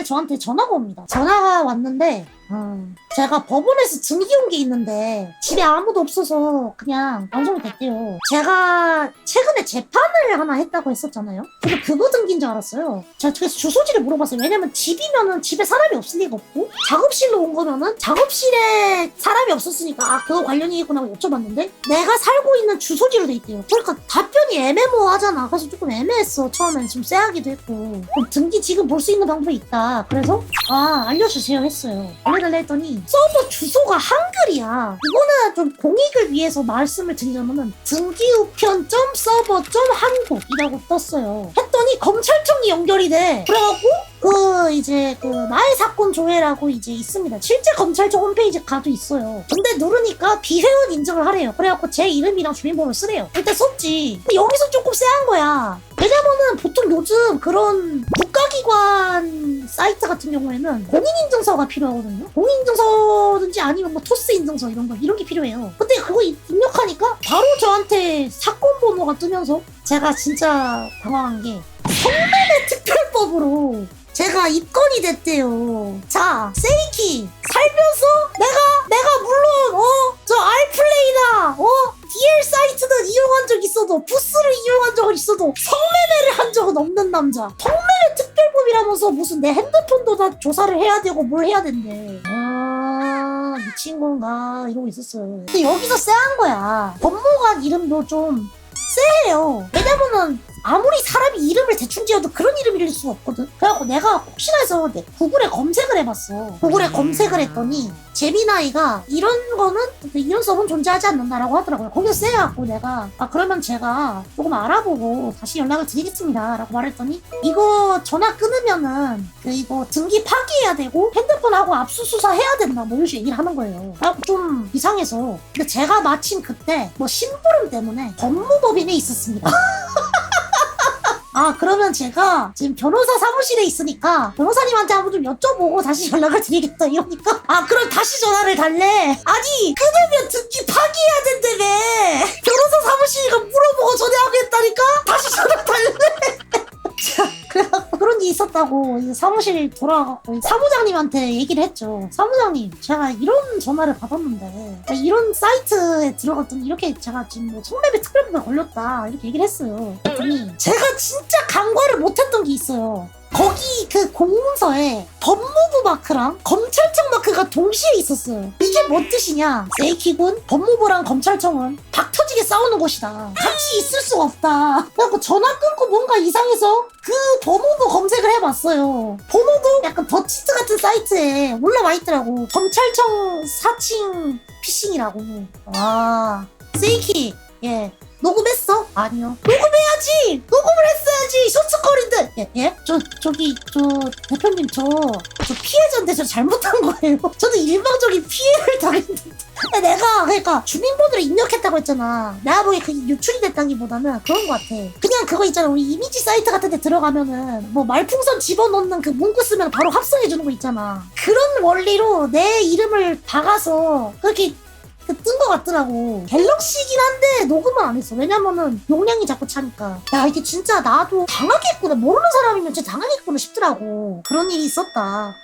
날 저한테 전화가 옵니다. 전화가 왔는데 음, 제가 법원에서 증기 온 게 있는데 집에 아무도 없어서 그냥 방송이 됐대요. 제가 최근에 재판을 하나 했다고 했었잖아요. 저도 그거 등기인 줄 알았어요. 제가 그래서 주소지를 물어봤어요. 왜냐면 집이면은 집에 사람이 없을 리가 없고 작업실로 온 거면은 작업실에 사람이 없었으니까 아 그거 관련이겠구나 하고 여쭤봤는데 내가 살고 있는 주소지로 돼 있대요. 그러니까 답변이 애매모호하잖아. 그래서 조금 애매했어. 처음엔 좀 쎄하기도 했고 그럼 등기 지금 볼 수 있는 방법이 있다. 그래서 아 알려주세요 했어요. 달라 했더니 서버 주소가 한글이야. 이거는 좀 공익을 위해서 말씀을 드리자면은 등기우편.서버.한국이라고 떴어요. 했더니 검찰청이 연결이 돼. 그래갖고 그 이제 그 나의 사건 조회라고 이제 있습니다. 실제 검찰청 홈페이지 가도 있어요. 근데 누르니까 비회원 인증을 하래요. 그래갖고 제 이름이랑 주민번호를 쓰래요. 일단 썼지. 근데 여기서 조금 쎄한 거야. 왜냐면은 보통 요즘 그런 국가기관 사이트 같은 경우에는 공인인증서가 필요하거든요. 공인인증서든지 아니면 뭐 토스 인증서 이런 거 이런 게 필요해요. 근데 그거 입- 입력하니까 바로 저한테 사건 번호가 뜨면서 제가 진짜 당황한 게 성매매 특별법으로 제가 입건이 됐대요. 자, 세이키 부스를 이용한 적은 있어도 성매매를 한 적은 없는 남자. 성매매 특별법이라면서 무슨 내 핸드폰도 다 조사를 해야 되고 뭘 해야 된대. 아 미친 건가 이러고 있었어요. 근데 여기서 쎄한 거야. 법무관 이름도 좀 쎄해요. 왜냐면은 아무리 사람이 이름을 대충 지어도 그런 이름일 수가 없거든. 그래갖고 내가 혹시나 해서 내 구글에 검색을 해봤어. 구글에 검색을 했더니 제미나이가 이런 거는 이런 서버는 존재하지 않는다라고 하더라고요. 거기서 쎄갖고 내가 아 그러면 제가 조금 알아보고 다시 연락을 드리겠습니다라고 말했더니 이거 전화 끊으면은 그 이거 등기 파기해야 되고 핸드폰하고 압수수색 해야 된다 뭐 이런 식으로 얘기를 하는 거예요. 그래갖고 좀 이상해서 근데 제가 마침 그때 뭐 심부름 때문에 법무법인에 있었습니다. 아 그러면 제가 지금 변호사 사무실에 있으니까 변호사님한테 한번 좀 여쭤보고 다시 연락을 드리겠다 이러니까. 아 그럼 다시 전화를 달래. 아니 끊으면 등기 파 그래갖고 그런 일이 있었다고 사무실 돌아가갖고 사무장님한테 얘기를 했죠. 사무장님, 제가 이런 전화를 받았는데 이런 사이트에 들어갔더니 이렇게 제가 지금 뭐 성매매 특별법에 걸렸다 이렇게 얘기를 했어요. 그랬더니 제가 진짜 간과를 못했던 게 있어요. 거기 그 공문서에 법무부 마크랑 검찰청 마크가 동시에 있었어요. 이게 뭔 뜻이냐? 세이키군 법무부랑 검찰청은 박 터지게 싸우는 곳이다. 같이 있을 수가 없다. 그래갖고 전화 끊고 뭔가 이상해서 그 법무부 검색을 해봤어요. 번호도 약간 더치트 같은 사이트에 올라와 있더라고. 검찰청 사칭 피싱이라고. 와, 세이키, 예. 녹음했어? 아니요. 녹음해야지! 녹음 예, 예? 저, 저기, 저, 대표님, 저, 저 피해자인데 저 잘못한 거예요. 저는 일방적인 피해를 당했는데. 근데 내가, 그러니까, 주민번호를 입력했다고 했잖아. 내가 보기에 그게 유출이 됐다기보다는 그런 것 같아. 그냥 그거 있잖아. 우리 이미지 사이트 같은 데 들어가면은, 뭐, 말풍선 집어넣는 그 문구 쓰면 바로 합성해주는 거 있잖아. 그런 원리로 내 이름을 박아서, 그렇게 뜬 것 같더라고. 갤럭시긴 한데 녹음은 안 했어. 왜냐면은 용량이 자꾸 차니까. 야 이게 진짜 나도 당하겠구나. 모르는 사람이면 진짜 당하겠구나 싶더라고. 그런 일이 있었다.